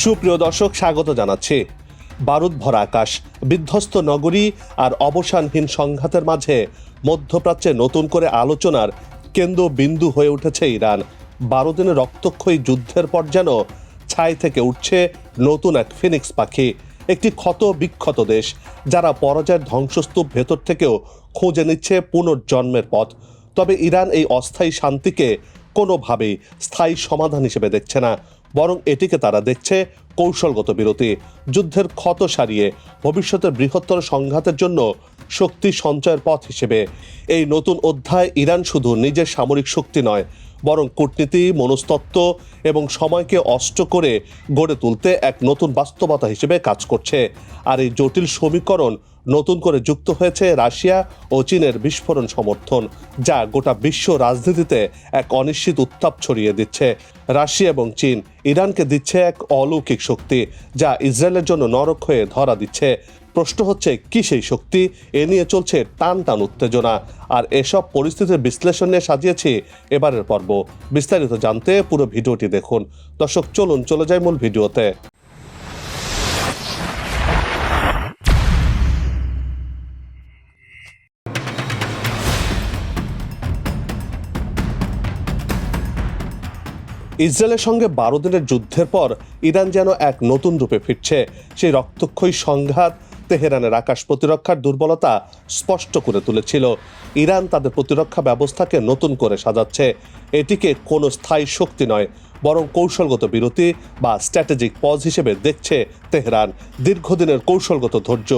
সুপ্রিয় দর্শক, স্বাগত জানাচ্ছি। বারুদ ভরা আকাশ, বিধ্বস্ত নগরী আর অবসানহীন সংঘাতের মাঝে মধ্যপ্রাচ্যে নতুন করে আলোচনার কেন্দ্র বিন্দু হয়ে উঠেছে ইরান। বারো দিনের রক্তক্ষয়ী যুদ্ধের পর যেন ছাই থেকে উঠছে নতুন এক ফিনিক্স পাখি, একটি ক্ষত বিক্ষত দেশ যারা পরাজয়ের ধ্বংসস্তূপ ভেতর থেকেও খুঁজে নিচ্ছে পুনর্জন্মের পথ। তবে ইরান এই অস্থায়ী শান্তিকে কোনোভাবেই স্থায়ী সমাধান হিসেবে দেখছে না। বরং এটিকে তারা দেখছে কৌশলগত বিরতি। যুদ্ধের ক্ষত সারিয়ে ভবিষ্যতের বৃহত্তর সংঘাতের জন্য শক্তি সঞ্চয়ের পথ হিসেবে। এই নতুন অধ্যায় ইরান শুধু নিজের সামরিক শক্তি নয় বরং কূটনীতি, মনস্তত্ত্ব এবং সময়কে অষ্ট করে গড়ে তুলতে এক নতুন বাস্তবতা হিসেবে কাজ করছে। আর এই জটিল সমীকরণ নতুন করে যুক্ত হয়েছে রাশিয়া ও চীনের বিস্ফোরণ সমর্থন, যা গোটা বিশ্ব রাজনীতিতে এক অনিশ্চিত উত্তাপ ছড়িয়ে দিচ্ছে। রাশিয়া এবং চীন ইরানকে দিচ্ছে এক অলৌকিক শক্তি, যা ইসরায়েলের জন্য নরক হয়ে ধরা দিচ্ছে। প্রশ্ন হচ্ছে, কি সেই শক্তি? এ নিয়ে চলছে টান টান উত্তেজনা। আর এসব পরিস্থিতির বিশ্লেষণ নিয়ে সাজিয়েছি এবারের পর্ব। বিস্তারিত জানতে পুরো ভিডিওটি দেখুন। দর্শক, চলুন, চলে যাই মূল ভিডিওতে। ইসরায়েলের সঙ্গে বারো দিনের যুদ্ধের পর ইরান যেন এক নতুন রূপে ফিরছে। সেই রক্তক্ষয়ী সংঘাত তেহরানের আকাশ প্রতিরক্ষার দুর্বলতা স্পষ্ট করে তুলেছিল। ইরান তাদের প্রতিরক্ষা ব্যবস্থাকে নতুন করে সাজাচ্ছে। এটিকে কোনো স্থায়ী শক্তি নয়, বরং কৌশলগত বিরতি বা স্ট্র্যাটেজিক পজ হিসেবে দেখছে তেহরান। দীর্ঘদিনের কৌশলগত ধৈর্য,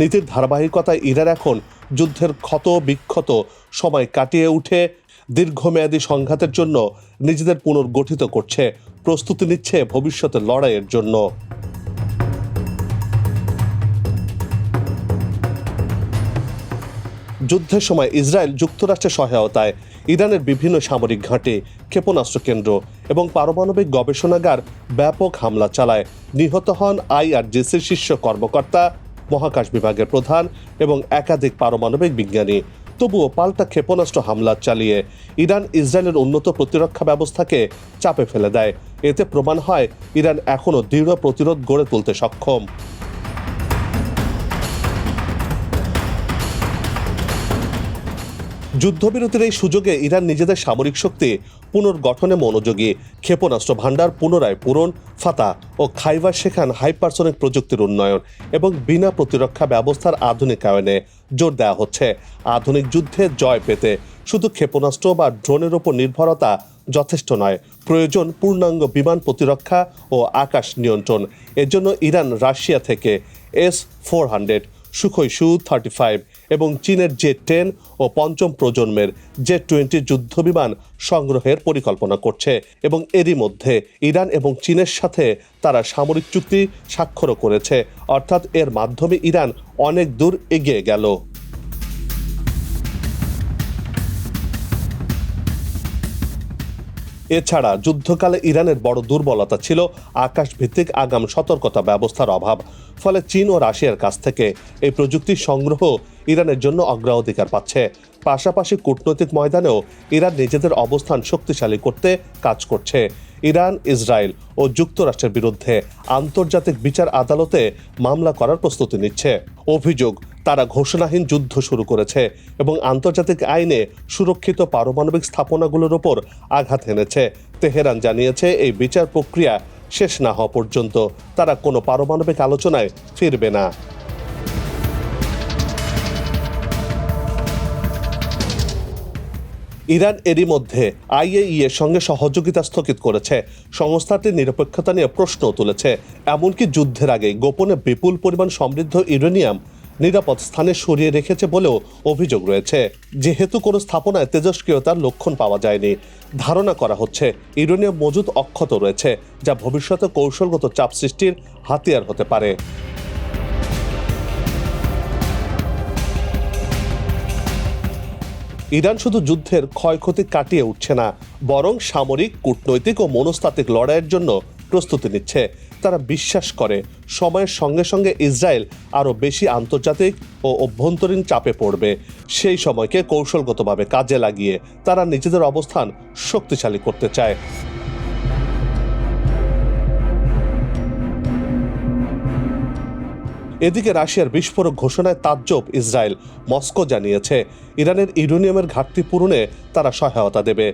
নীতির ধারাবাহিকতায় ইরান এখন যুদ্ধের ক্ষত বিক্ষত সময় কাটিয়ে উঠে, দীর্ঘমেয়াদী সংঘাতের জন্য নিজেদের পুনর্গঠিত করছে, প্রস্তুতি নিচ্ছে ভবিষ্যতের লড়াইয়ের জন্য। যুদ্ধের সময় ইসরায়েল যুক্তরাষ্ট্রের সহায়তায় ইরানের বিভিন্ন সামরিক ঘাঁটি, ক্ষেপণাস্ত্র কেন্দ্র এবং পারমাণবিক গবেষণাগার ব্যাপক হামলা চালায়। নিহত হন আইআরজিসির শীর্ষ কর্মকর্তা, মহাকাশ বিভাগের প্রধান এবং একাধিক পারমাণবিক বিজ্ঞানী। তবুও পাল্টা ক্ষেপণাস্ত্র হামলা চালিয়ে ইরান ইসরায়েলের উন্নত প্রতিরক্ষা ব্যবস্থাকে চাপে ফেলে দেয়। এতে প্রমাণ হয়, ইরান এখনও দৃঢ় প্রতিরোধ গড়ে তুলতে সক্ষম। যুদ্ধবিরতির এই সুযোগে ইরান নিজেদের সামরিক শক্তি পুনর্গঠনে মনোযোগী, ক্ষেপণাস্ত্র ভাণ্ডার পুনরায় পূরণ, ফাতা ও খাইবার শেখান হাইপারসনিক প্রযুক্তির উন্নয়ন এবং বিনা প্রতিরক্ষা ব্যবস্থার আধুনিকায়নে জোর দেওয়া হচ্ছে। আধুনিক যুদ্ধে জয় পেতে শুধু ক্ষেপণাস্ত্র বা ড্রোনের ওপর নির্ভরতা যথেষ্ট নয়, প্রয়োজন পূর্ণাঙ্গ বিমান প্রতিরক্ষা ও আকাশ নিয়ন্ত্রণ। এর জন্য ইরান রাশিয়া থেকে S four hundred, Sukhoi Su thirty five এবং চীনের জে টেন ও পঞ্চম প্রজন্মের জে টোয়েন্টি যুদ্ধবিমান সংগ্রহের পরিকল্পনা করছে এবং এরই মধ্যে ইরান এবং চীনের সাথে তারা সামরিক চুক্তি স্বাক্ষরও করেছে। অর্থাৎ এর মাধ্যমে ইরান অনেক দূর এগিয়ে গেল। এছাড়া যুদ্ধকালে ইরানের বড় দুর্বলতা ছিল আকাশভিত্তিক আগাম সতর্কতা ব্যবস্থার অভাব। ফলে চীন ও রাশিয়ার কাছ থেকে এই প্রযুক্তির সংগ্রহ ইরানের জন্য অগ্রাধিকার পাচ্ছে। পাশাপাশি কূটনৈতিক ময়দানেও ইরান নিজেদের অবস্থান শক্তিশালী করতে কাজ করছে। ইরান, ইসরায়েল ও যুক্তরাষ্ট্রের বিরুদ্ধে আন্তর্জাতিক বিচার আদালতে মামলা করার প্রস্তুতি নিচ্ছে। অভিযোগ তারা ঘোষণাহীন যুদ্ধ শুরু করেছে এবং আন্তর্জাতিক আইনে সুরক্ষিত পারমাণবিক স্থাপনাগুলোর ওপর আঘাত এনেছে। তেহরান জানিয়েছে এই বিচার প্রক্রিয়া শেষ না হওয়া পর্যন্ত তারা কোনো পারমাণবিক আলোচনায় ফিরবে না। ইরান এরই মধ্যে আইএই সঙ্গে সহযোগিতা স্থগিত করেছে। সংস্থাটির নিরপেক্ষতা নিয়ে প্রশ্ন তুলেছে। এমনকি যুদ্ধের আগে গোপনে বিপুল পরিমাণ সমৃদ্ধ ইউরেনিয়াম নিরাপদ স্থানে সরিয়ে রেখেছে বলেও অভিযোগ রয়েছে। যেহেতু কোনো স্থাপনায় তেজস্ক্রিয়তার লক্ষণ পাওয়া যায়নি। ধারণা করা হচ্ছে, ইউরেনিয়াম মজুদ অক্ষত রয়েছে, যা ভবিষ্যতে কৌশলগত চাপ সৃষ্টির হাতিয়ার হতে পারে। ইরান শুধু যুদ্ধের ক্ষয়ক্ষতি কাটিয়ে উঠছে না, বরং সামরিক, কূটনৈতিক ও মনস্তাত্ত্বিক লড়াইয়ের জন্য প্রস্তুতি নিচ্ছে। তারা বিশ্বাস করে। সময়ের সঙ্গে সঙ্গে ইসরায়েল আরও বেশি আন্তর্জাতিক ও অভ্যন্তরীণ চাপে পড়বে। সেই সময়কে কৌশলগতভাবে কাজে লাগিয়ে তারা নিজেদের অবস্থান শক্তিশালী করতে চায়। এদিকে রাশিয়ার বিস্ফোরক ঘোষণায় তাজ্জব ইসরায়েল। মস্কো জানিয়েছে, ইরানের ইউরেনিয়ামের ঘাটতি পূরণে তারা সহায়তা দেবে।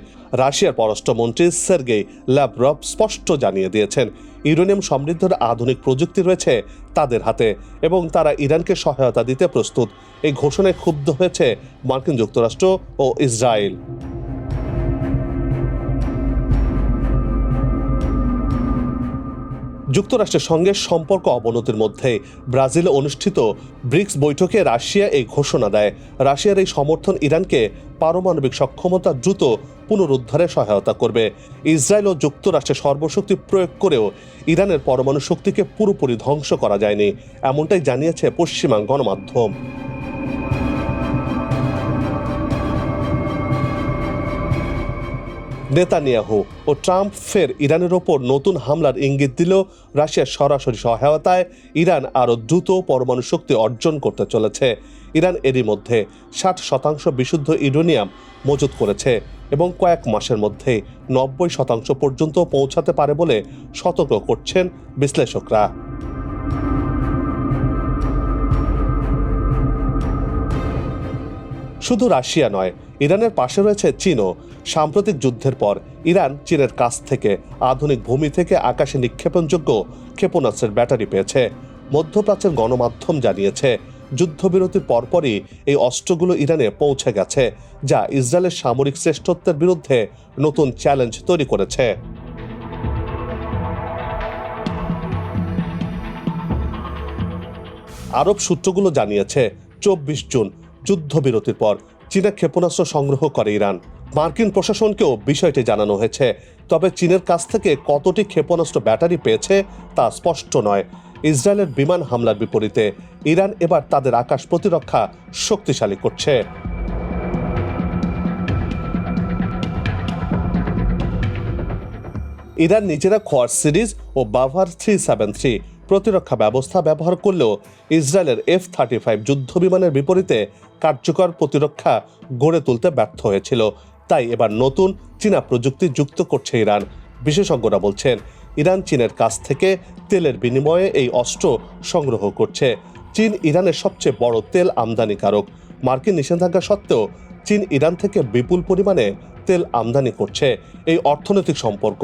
রাশিয়ার পররাষ্ট্রমন্ত্রী সের্গেই ল্যাভরভ স্পষ্ট জানিয়ে দিয়েছেন, ইউরেনিয়াম সমৃদ্ধর আধুনিক প্রযুক্তি রয়েছে তাদের হাতে এবং তারা ইরানকে সহায়তা দিতে প্রস্তুত। এই ঘোষণায় ক্ষুব্ধ হয়েছে মার্কিন যুক্তরাষ্ট্র ও ইসরায়েল। যুক্তরাষ্ট্রের সঙ্গে সম্পর্ক অবনতির মধ্যে ব্রাজিলে অনুষ্ঠিত ব্রিক্স বৈঠকে রাশিয়া এই ঘোষণা দেয়। রাশিয়ার এই সমর্থন ইরানকে পারমাণবিক সক্ষমতা দ্রুত পুনরুদ্ধারে সহায়তা করবে। ইসরায়েল ও যুক্তরাষ্ট্রের সর্বশক্তি প্রয়োগ করেও ইরানের পরমাণু শক্তিকে পুরোপুরি ধ্বংস করা যায়নি, এমনটাই জানিয়েছে পশ্চিমা গণমাধ্যম। নেতানিয়াহু ও ট্রাম্প ফের ইরানের ওপর নতুন হামলার ইঙ্গিত দিলেও রাশিয়ার সরাসরি সহায়তায় ইরান আরও দ্রুত পরমাণু শক্তি অর্জন করতে চলেছে। ইরান এরই মধ্যে ষাট শতাংশ বিশুদ্ধ ইউরেনিয়াম মজুত করেছে এবং কয়েক মাসের মধ্যে নব্বই শতাংশ পর্যন্ত পৌঁছাতে পারে বলে সতর্ক করছেন বিশ্লেষকরা। শুধু রাশিয়া নয় ইরানের পাশে রয়েছে চীনও। সাম্প্রতিক যুদ্ধের পর ইরান চীনের কাছ থেকে আধুনিক ভূমি থেকে আকাশে নিক্ষেপণযোগ্য ক্ষেপণাস্ত্রের ব্যাটারি পেয়েছে। মধ্যপ্রাচ্যের গণমাধ্যম জানিয়েছে, যুদ্ধবিরতির পরপরই এই অস্ত্রগুলো ইরানে পৌঁছে গেছে, যা ইসরায়েলের সামরিক শ্রেষ্ঠত্বের বিরুদ্ধে নতুন চ্যালেঞ্জ তৈরি করেছে। আরব সূত্রগুলো জানিয়েছে, চব্বিশ জুন যুদ্ধবিরতির পর চীনা ক্ষেপণাস্ত্র সংগ্রহ করে ইরান। মার্কিন প্রশাসনকেও বিষয়টি জানানো হয়েছে। তবে চীনের কাছ থেকে কতটি ক্ষেপণাস্ত্র ব্যাটারি পেয়েছে তা স্পষ্ট নয়। ইসরায়েলের বিমান হামলার বিপরীতে ইরান এবার তাদের আকাশ প্রতিরক্ষা শক্তিশালী করছে। ইরান নিজেরা খোয়ার সিরিজ ও বাভার থ্রি সেভেন থ্রি প্রতিরক্ষা ব্যবস্থা ব্যবহার করলেও ইসরায়েলের এফ থার্টি ফাইভ যুদ্ধ বিমানের বিপরীতে কার্যকর প্রতিরক্ষা গড়ে তুলতে ব্যর্থ হয়েছিল। তাই এবার নতুন চীনা প্রযুক্তি যুক্ত করছে ইরান। বিশেষজ্ঞরা বলছেন, ইরান চীনের কাছ থেকে তেলের বিনিময়ে এই অস্ত্র সংগ্রহ করছে। চীন ইরানের সবচেয়ে বড় তেল আমদানিকারক। মার্কিন নিষেধাজ্ঞা সত্ত্বেও চীন ইরান থেকে বিপুল পরিমাণে তেল আমদানি করছে। এই অর্থনৈতিক সম্পর্ক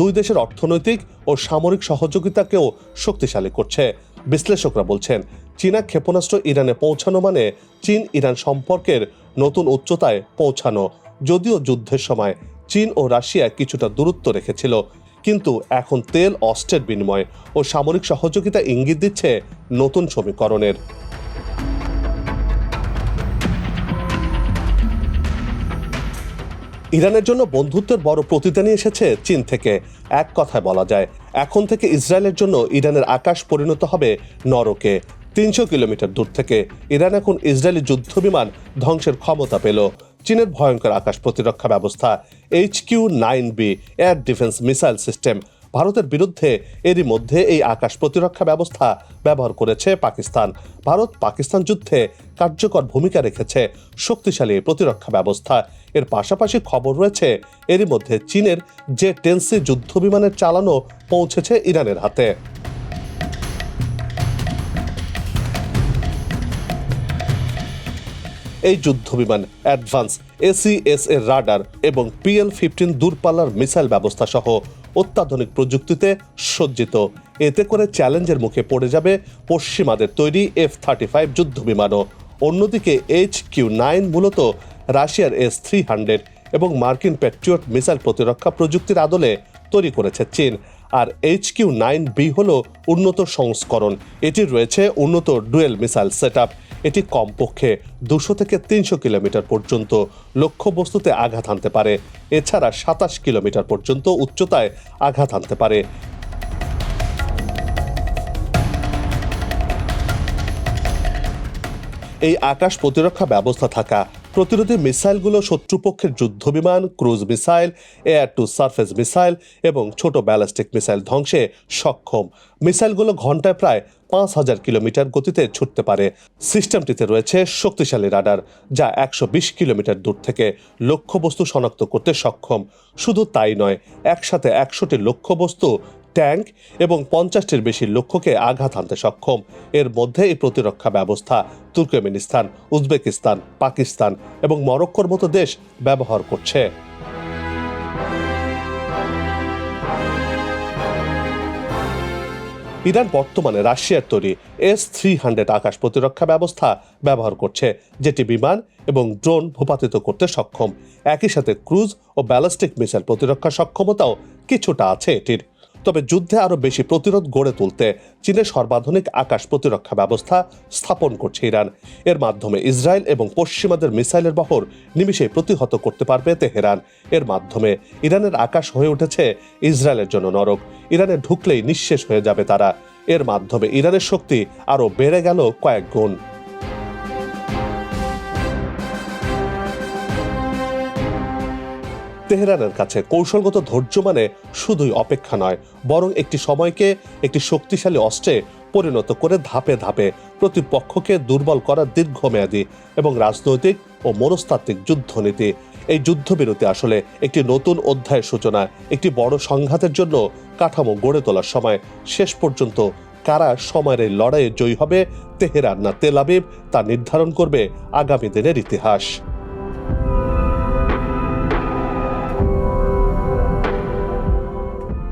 দুই দেশের অর্থনৈতিক ও সামরিক সহযোগিতাকেও শক্তিশালী করছে। বিশ্লেষকরা বলছেন, চীনা ক্ষেপণাস্ত্র ইরানে পৌঁছানো মানে চীন ইরান সম্পর্কের নতুন উচ্চতায় পৌঁছানো। যদিও যুদ্ধের সময় চীন ও রাশিয়া কিছুটা দূরত্ব রেখেছিল, কিন্তু এখন তেল, অস্ত্রের বিনিময় ও সামরিক সহযোগিতা ইঙ্গিত দিচ্ছে নতুন সমীকরণের। ইরানের জন্য বন্ধুত্বের বড় প্রতিদানই এসেছে চীন থেকে। এক কথায় বলা যায়, এখন থেকে ইসরায়েলের জন্য ইরানের আকাশ পরিণত হবে নরকে। তিনশো কিলোমিটার দূর থেকে ইরান এখন ইসরায়েলি যুদ্ধবিমান ধ্বংসের ক্ষমতা পেল। চীনের ভয়ঙ্কর আকাশ প্রতিরক্ষা ব্যবস্থা, H Q nine B, air defence missile system ভারতের বিরুদ্ধে এরই মধ্যে এই আকাশ প্রতিরক্ষা ব্যবস্থা ব্যবহার করেছে পাকিস্তান। ভারত পাকিস্তান যুদ্ধে কার্যকর ভূমিকা রেখেছে শক্তিশালী প্রতিরক্ষা ব্যবস্থা। এর পাশাপাশি খবর রয়েছে, এরই মধ্যে চীনের যে টেন্সি যুদ্ধ বিমানের চালানো পৌঁছেছে ইরানের হাতে। এই যুদ্ধ বিমান অ্যাডভান্স এসিএস এর রাডার এবং পিএল ফিফটিন দূরপাল্লার মিসাইল ব্যবস্থা সহ অত্যাধুনিক প্রযুক্তিতে সজ্জিত। এতে করে চ্যালেঞ্জের মুখে পড়ে যাবে পশ্চিমাদের তৈরি এফ থার্টি ফাইভ যুদ্ধ বিমানও অন্যদিকে এইচ কিউ নাইন মূলত রাশিয়ার এস থ্রি হান্ড্রেড এবং মার্কিন প্যাট্রিয়ট মিসাইল প্রতিরক্ষা প্রযুক্তির আদলে তৈরি করেছে চীন। আর এইচ কিউ নাইন বি হল উন্নত সংস্করণ। এটির রয়েছে উন্নত ডুয়েল মিসাইল সেট এটি কমপক্ষে দুশো থেকে তিনশো কিলোমিটার পর্যন্ত লক্ষ্যবস্তুতে আঘাত আনতে পারে। এছাড়া সাতাশ কিলোমিটার পর্যন্ত উচ্চতায় আঘাত আনতে পারে। এই আকাশ প্রতিরক্ষা ব্যবস্থা থাকা। প্রতিরোধী মিসাইলগুলো শত্রুপক্ষের যুদ্ধ বিমান, cruise missile, air to surface missile এবং ছোট ব্যালিস্টিক মিসাইল ধ্বংসে সক্ষম। মিসাইলগুলো ঘন্টায় প্রায় পাঁচ হাজার কিলোমিটার গতিতে ছুটতে পারে। সিস্টেমটিতে রয়েছে শক্তিশালী রাডার, যা একশো বিশ কিলোমিটার দূর থেকে লক্ষ্যবস্তু শনাক্ত করতে সক্ষম। শুধু তাই নয়, একসাথে একশোটি লক্ষ্যবস্তু ট্যাঙ্ক এবং পঞ্চাশটির বেশি লক্ষ্যকে আঘাত হানতে সক্ষম। এর মধ্যে এই প্রতিরক্ষা ব্যবস্থা তুর্কমেনিস্তান, উজবেকিস্তান, পাকিস্তান এবং মরক্কোর মতো দেশ ব্যবহার করছে। ইরান বর্তমানে রাশিয়ার তৈরি এস থ্রি হান্ড্রেড আকাশ প্রতিরক্ষা ব্যবস্থা ব্যবহার করছে, যেটি বিমান এবং ড্রোন ভূপাতিত করতে সক্ষম। একই সাথে ক্রুজ ও ব্যালিস্টিক মিসাইল প্রতিরক্ষা সক্ষমতাও কিছুটা আছে এটির। তবে যুদ্ধে আরও বেশি প্রতিরোধ গড়ে তুলতে চীনের সর্বাধুনিক আকাশ প্রতিরক্ষা ব্যবস্থা স্থাপন করছে ইরান। এর মাধ্যমে ইসরায়েল এবং পশ্চিমাদের মিসাইলের বহর নিমিষে প্রতিহত করতে পারবে তেহরান। এর মাধ্যমে ইরানের আকাশ হয়ে উঠেছে ইসরায়েলের জন্য নরক। ইরানে ঢুকলেই নিঃশেষ হয়ে যাবে তারা। এর মাধ্যমে ইরানের শক্তি আরও বেড়ে গেল কয়েক গুণ। তেহরানের কাছে কৌশলগত ধৈর্য মানে শুধুই অপেক্ষা নয়, বরং একটি সময়কে একটি শক্তিশালী অস্ত্রে পরিণত করে ধাপে ধাপে প্রতিপক্ষকে দুর্বল করার দীর্ঘমেয়াদী এবং রাজনৈতিক ও মনস্তাত্ত্বিক যুদ্ধনীতি। এই যুদ্ধবিরতি আসলে একটি নতুন অধ্যায়ের সূচনা, একটি বড় সংঘাতের জন্য কাঠামো গড়ে তোলার সময়। শেষ পর্যন্ত কারা সময়ের লড়াইয়ে জয়ী হবে, তেহরান না তেল তা নির্ধারণ করবে আগামী দিনের ইতিহাস।